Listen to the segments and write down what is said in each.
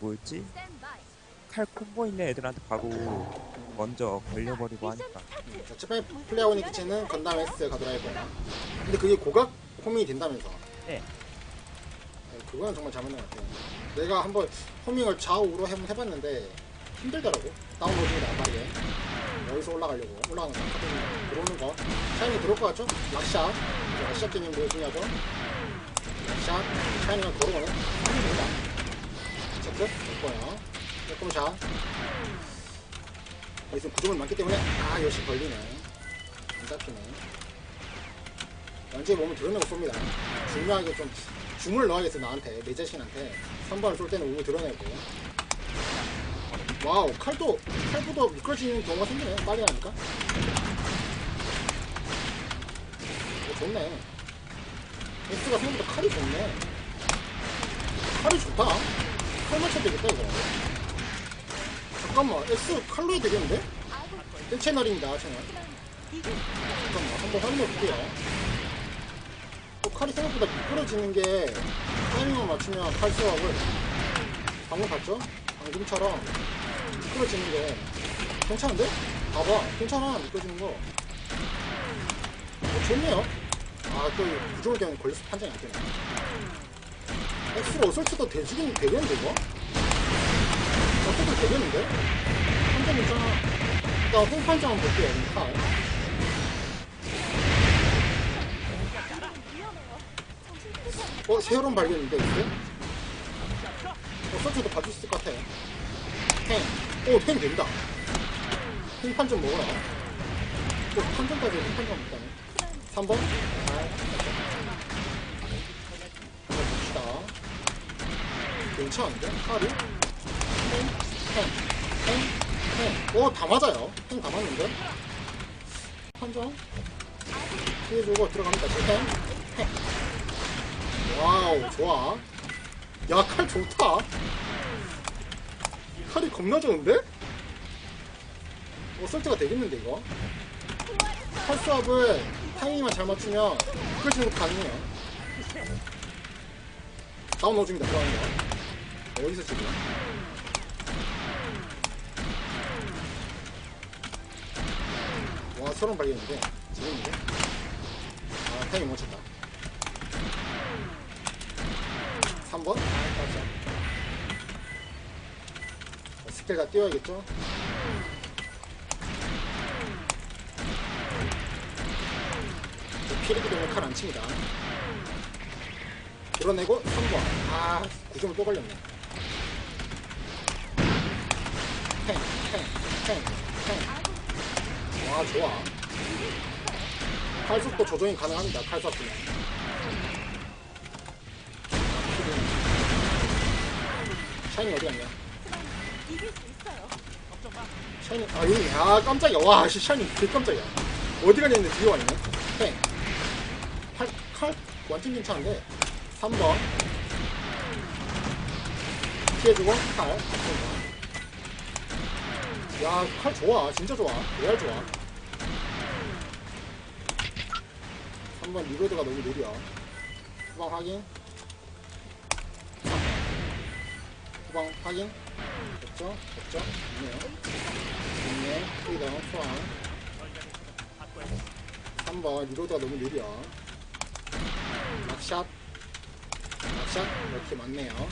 뭐였지? 칼 콤보 있는 애들한테 바로 먼저 걸려버리고 하니까 자, 첫 번째 플레이하고 있는 기체는 건담 S 거야. 근데 그게 고각 호밍이 된다면서. 네. 네, 그거는 정말 잘못된 것 같아요. 내가 한번 호밍을 좌우로 해- 해봤는데 힘들더라고. 다운로딩이 나빠르게. 여기서 올라가려고. 올라가는 거. 들어오는 거. 샤이니 들어올 것 같죠? 락샷. 이제 락샷 개념 중요하죠? 락샷. 샤이니가 걸어가는. 체크. 됐고요. 조금샷. 여기서 구조물 많기 때문에 아 역시 걸리네. 안 잡히네. 연주에 몸을 드러내고 쏩니다. 중요하게 좀 줌을 넣어야겠어 나한테. 내 자신한테. 3번을 쏠 때는 몸을 드러내고. 와우 칼도 칼보다 미끄러지는 경우가 생기네. 빨리 하니까. 오, 좋네. S가 생각보다 칼이 좋네. 칼이 좋다 칼 맞춰야 되겠다 이거. 잠깐만 S 칼로 해야 되겠는데? 1채널입니다 채널. 잠깐만 한번 확인해 볼게요. 또 칼이 생각보다 미끄러지는 게 타이밍을 맞추면 칼 수압을 방금 봤죠? 방금처럼 미끄러지는 게 괜찮은데? 봐봐 괜찮아 미끄러지는 거. 어, 좋네요. 아또 구조물 때문에 걸려서 판정이 안 되네 X로 어설트도 되지긴 되겠는데 이거? 어떻게 되겠는데? 판정 있잖아 일단 홈판정 한번 볼게요 이 칼. 어, 세월은 발견인데, 이게? 어, 서치도 봐줄 수 있을 것 같아. 행. 오, 행 된다. 행 판정 먹어라. 또 판정까지 행 판정 먹다네. 3번. 자, 봅시다. 괜찮은데? 칼이? 행, 행, 행, 행. 오, 다 맞아요. 행 다 맞는데? 판정. 피해주고 들어갑니다. 행, 행. 와우 좋아 야 칼 좋다 칼이 겁나 좋은데? 어 설치가 되겠는데 이거 칼 수압을 타이밍만 잘 맞추면 미끄러지는 것도 가능해요 다운 넣어줍니다 들어가는 거 어디서 지금 와 서론 발견인데 지금인데 아 타이밍 못 쳤다 3번? 아, 맞죠. 스킬 다 띄워야겠죠? 피리기 때문에 칼안 칩니다. 드러내고 3번. 아, 9점을 또 걸렸네. 팽, 팽, 팽, 팽. 와, 좋아. 칼속도 조정이 가능합니다. 칼속 쓰면. 샤이니 어디 갔냐? 샤이니 아 여기 아 깜짝이야 와 씨, 샤이니 개 깜짝이야 어디 갔냐 했는데 뒤에 와 있네 팽 칼, 칼 완전 괜찮은데 3번 피해주고 칼 야 칼 좋아. 진짜 좋아. 레알 좋아. 3번 리로드가 너무 느려. 후방 확인. 후방 확인. 없죠? 없죠? 있네요. 있네. 프리덤 소환 3번 리로드가 너무 느려. 락샷. 락샷. 이렇게 많네요.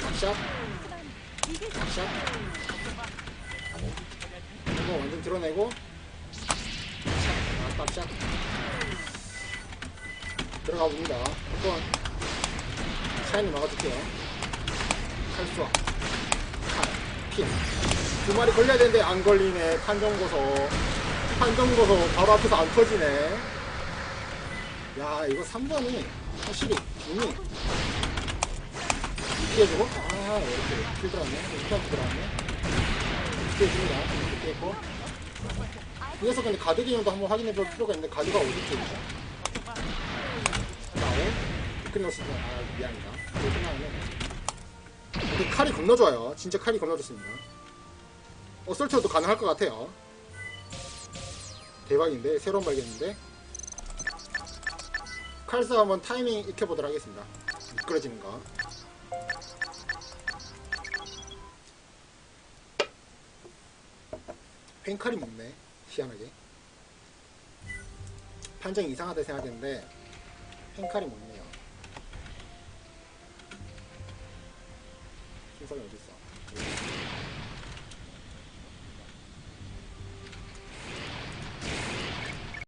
락샷. 락샷 드러내고 샷 락샷 들어가 봅니다 한번 샤이니 막아줄게요 칼수와 칼, 핀. 두 마리 걸려야 되는데 안 걸리네. 판정고서. 판정고서 바로 앞에서 안 터지네. 야, 이거 3번이 확실히 줌이 피해주고. 아, 이렇게 킬 들어왔네. 이렇게 들어왔네. 피해줍니다. 이렇게 했고. 이 녀석 근데 가드 기능도 한번 확인해 볼 필요가 있는데 가드가 어디 쪽이죠? 나오. 끝났어. 아, 미안합니다. 근데 칼이 겁나 좋아요. 진짜 칼이 겁나 좋습니다. 어설트도 가능할 것 같아요. 대박인데 새로운 발견인데 칼스 한번 타이밍 익혀보도록 하겠습니다. 미끄러지는 거. 펜칼이 먹네 희한하게. 판정이 이상하다 생각했는데 펜칼이 먹네요. 순서이 어딨어